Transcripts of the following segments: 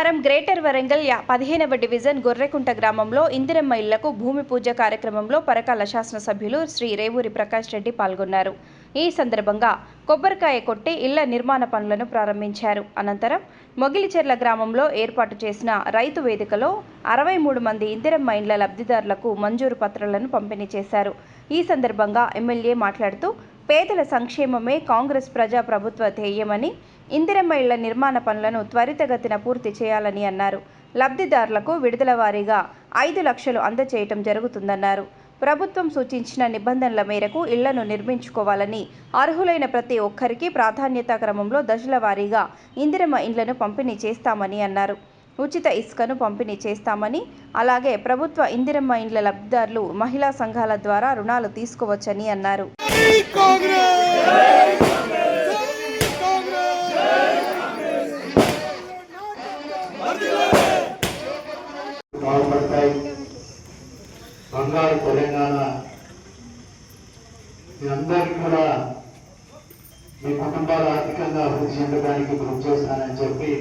సోమవారం గ్రేటర్ వరంగల్ పదిహేనవ డివిజన్ గొర్రెకుంట గ్రామంలో ఇందిరమ్మ ఇళ్ళకు భూమి పూజ కార్యక్రమంలో పరకాల శాసనసభ్యులు శ్రీ రేవూరి ప్రకాష్ రెడ్డి పాల్గొన్నారు. ఈ సందర్భంగా కొబ్బరికాయ కొట్టి ఇళ్ళ నిర్మాణ పనులను ప్రారంభించారు. అనంతరం మొగిలిచెర్ల గ్రామంలో ఏర్పాటు చేసిన రైతు వేదికలో అరవై మూడు మంది ఇందిరమ్మ ఇండ్ల లబ్ధిదారులకు మంజూరు పత్రాలను పంపిణీ చేశారు. ఈ సందర్భంగా ఎమ్మెల్యే మాట్లాడుతూ పేదల సంక్షేమమే కాంగ్రెస్ ప్రజా ప్రభుత్వ ధ్యేయమని ఇందిరమ్మ ఇళ్ళ నిర్మాణ పనులను త్వరితగతిన పూర్తి చేయాలని అన్నారు. లబ్ధిదారులకు విడుదల వారీగా ఐదు లక్షలు అందజేయటం జరుగుతుందన్నారు. ప్రభుత్వం సూచించిన నిబంధనల మేరకు ఇళ్ళను నిర్మించుకోవాలని అర్హులైన ప్రతి ఒక్కరికి ప్రాధాన్యతా క్రమంలో దశల వారీగా ఇందిరమ్మ ఇండ్లను పంపిణీ చేస్తామని అన్నారు. ఉచిత ఇసుకను పంపిణీ చేస్తామని అలాగే ప్రభుత్వ ఇందిరమ్మ ఇండ్ల లబ్ధిదారులు మహిళా సంఘాల ద్వారా రుణాలు తీసుకోవచ్చని అన్నారు. తెలంగాణ. మీ అందరికీ కూడా మీ కుటుంబాలు ఆర్థికంగా అభివృద్ధి చెందడానికి కృషి చేస్తానని చెప్పి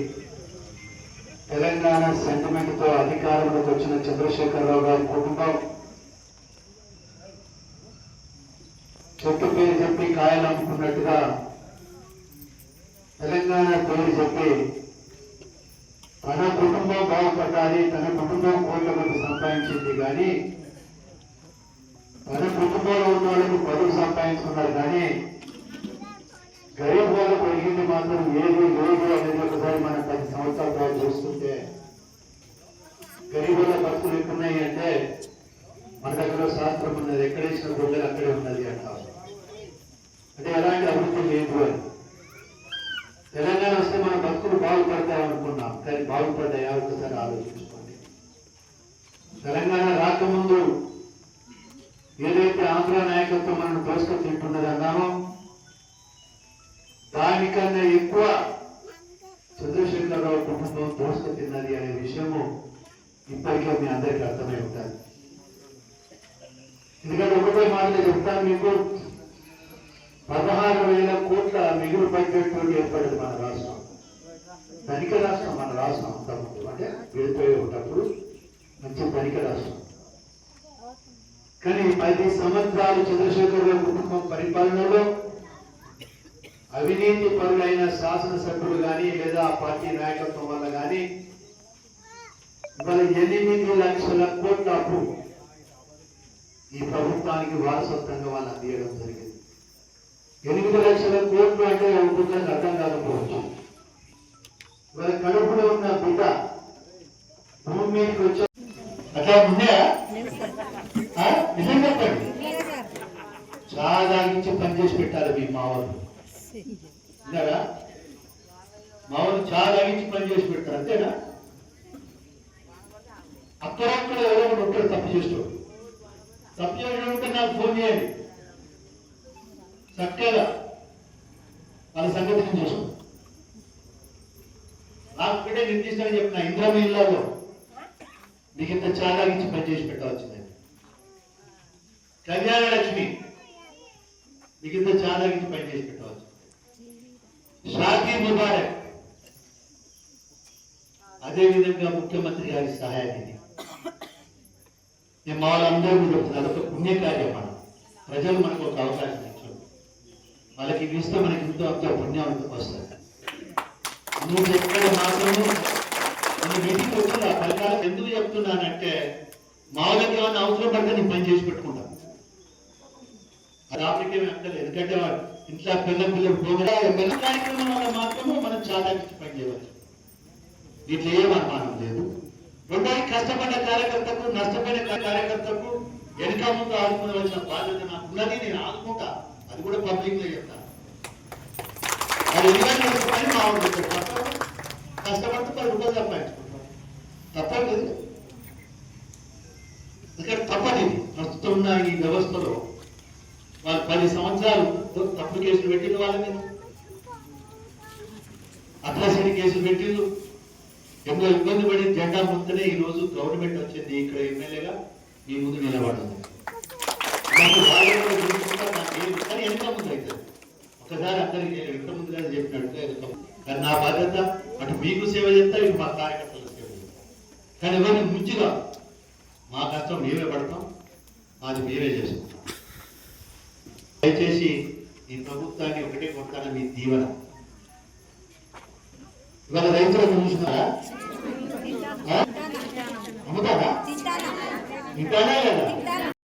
తెలంగాణ సెంటిమెంట్తో అధికారంలోకి వచ్చిన చంద్రశేఖరరావు గారి కుటుంబం. చెట్టు పేరు చెప్పి కాయలు అమ్ముకున్నట్టుగా తెలంగాణ పేరు చెప్పి తన కుటుంబం బాగుపడాలి తన కుటుంబం కోట్ల మంది సంపాదించింది కానీ పది కుటుంబాలు ఉన్న వాళ్ళకి పదులు సంపాదించుకున్నారు కానీ గరీబ్ వాళ్ళకు పెరిగింది మాత్రం ఏది లేదు అనేది ఒకసారి మనం పది సంవత్సరాల తర్వాత చూస్తుంటే గరీబ్ వాళ్ళ బతుకులు ఎక్కున్నాయి అంటే మన దగ్గర శాస్త్రం ఉన్నది ఎక్కడేసిన గొడ్డలు అక్కడే ఉన్నది అంటారు. అంటే ఎలాంటి అభివృద్ధి లేదు అని. తెలంగాణ వస్తే మన భక్తులు బాగుపడతాయి అనుకున్నాం కానీ బాగుపడ్డాయా? ఒకసారి ఆలోచించుకోండి. తెలంగాణ రాకముందు ఆంధ్ర నాయకత్వం మనల్ని దోసుకు తింటున్నది అన్నామో. దానికన్నా ఎక్కువ చంద్రశేఖరరావు కుటుంబం దోసుకు తిన్నది అనే విషయము ఇప్పటికే మీ అందరికీ అర్థమై ఉంటుంది ఎందుకంటే ఒకటే మాటలు చెప్తాను మీకు. పదహారు వేల కోట్ల మిగులు బడ్జెట్ ఏర్పడింది మన రాష్ట్రం. ధనిక రాష్ట్రం మన రాష్ట్రం అంతా అంటే ఉన్నప్పుడు మంచి ధనిక రాష్ట్రం. కానీ పది సంవత్సరాలు చంద్రశేఖరరావు కుటుంబం పరిపాలనలో అవినీతి పరులైన శాసనసభ్యులు కానీ లేదా పార్టీ నాయకత్వం వల్ల కానీ ఇవాళ ఎనిమిది లక్షల కోట్ల అప్పు ఈ ప్రభుత్వానికి వారసత్వంగా వాళ్ళు అందియడం జరిగింది. ఎనిమిది లక్షల కోట్లు అంటే ఒక్కొక్కరికి అర్థం కాకపోవచ్చు. వాళ్ళ కడుపులో ఉన్న బిడ్డ భూమి మీదకి వచ్చా అట్లా ఉన్నాయా? చాలా తాగించి పని పెట్టాలి మీ మావాళ్ళు విన్నారా? మావాళ్ళు చాలా తాగించి పని పెట్టారు అంతేనా? అక్కడక్కడ ఎవరో ఒకటి ఉంటాడు తప్పు చేస్తాడు తప్పు చేయడం ఉంటే నాకు ఫోన్ చేయండి. చక్కగా వాళ్ళ సంగతి నేను చూసాం నాకు ఒకటే నిర్దిష్టంగా చెప్పిన ఇంద్రమీల్లాలో మీకు ఇంత చాలా ఇచ్చి పనిచేసి పెట్టవలసింది కళ్యాణ లక్ష్మి మీ కింద చాలా పని చేసి పెట్టవచ్చు. షాదీ ముబారక్. అదేవిధంగా ముఖ్యమంత్రి గారి సహాయాన్ని నిధి మా వాళ్ళందరూ అదొక పుణ్యకార్యం మనం. ప్రజలు మనకు ఒక అవకాశం ఇచ్చారు. వాళ్ళకి ఇవి ఇస్తే మనకి ఎంతో అంత పుణ్యం వస్తుంది. నువ్వు ఎక్కడ మాత్రము. నేను మీటింగ్ వచ్చి ఆ ఫలితాలు ఎందుకు చెప్తున్నానంటే మామూలుగా ఏమైనా అవసరం పడితే నేను పని చేసి పెట్టుకుంటాను. అది అంటే ఎందుకంటే ఇంట్లో పిల్ల పిల్లలు పోగా ఎమ్మెల్యే కార్యక్రమం వల్ల మాత్రము మనం చాలా పని చేయవచ్చు. దీంట్లో ఏం అనుమానం లేదు. రెండోది కష్టపడ్డ కార్యకర్తకు నష్టపోయిన కార్యకర్తకు వెనుక ముందు ఆదుకోవలసిన బాధ్యత నాకు ఉన్నది నేను ఆదుకుంటా. అది కూడా పబ్లిక్లో చెప్తాను అది పని మా కష్టపడితే పది రూపాయలు సంపాదించుకుంటాం తప్పలేదు ఇక్కడ తప్పది. ప్రస్తుతం ఉన్న ఈ వ్యవస్థలో వాళ్ళు పది సంవత్సరాలు తప్పుడు కేసులు పెట్టిన వాళ్ళ మీద అట్రాసిటీ కేసులు పెట్టిండ్రు. ఎంతో ఇబ్బంది పడి జెండా ముందునే ఈ రోజు గవర్నమెంట్ వచ్చింది. ఇక్కడ ఎమ్మెల్యేగా మీ ముందు నిలబడింది కానీ ఎంత ముందు అవుతుంది ఒకసారి అందరికి నేను ఎంత ముందుగా చెప్పినట్టు కానీ నా బాధ్యత అటు మీకు సేవ చేస్తా ఇటు మా కార్యకర్తలకు సేవ చేస్తా. కానీ ఎవరిని ముంచుగా మా కష్టం మేమే పడతాం. మాది మేమే చేసుకుంటాం. దయచేసి ఈ ప్రభుత్వాన్ని ఒకటే కొడతాను మీ దీవెన. ఇవాళ రైతులను చూసినారా? అమ్ముతారా? ఇంటానే లేదా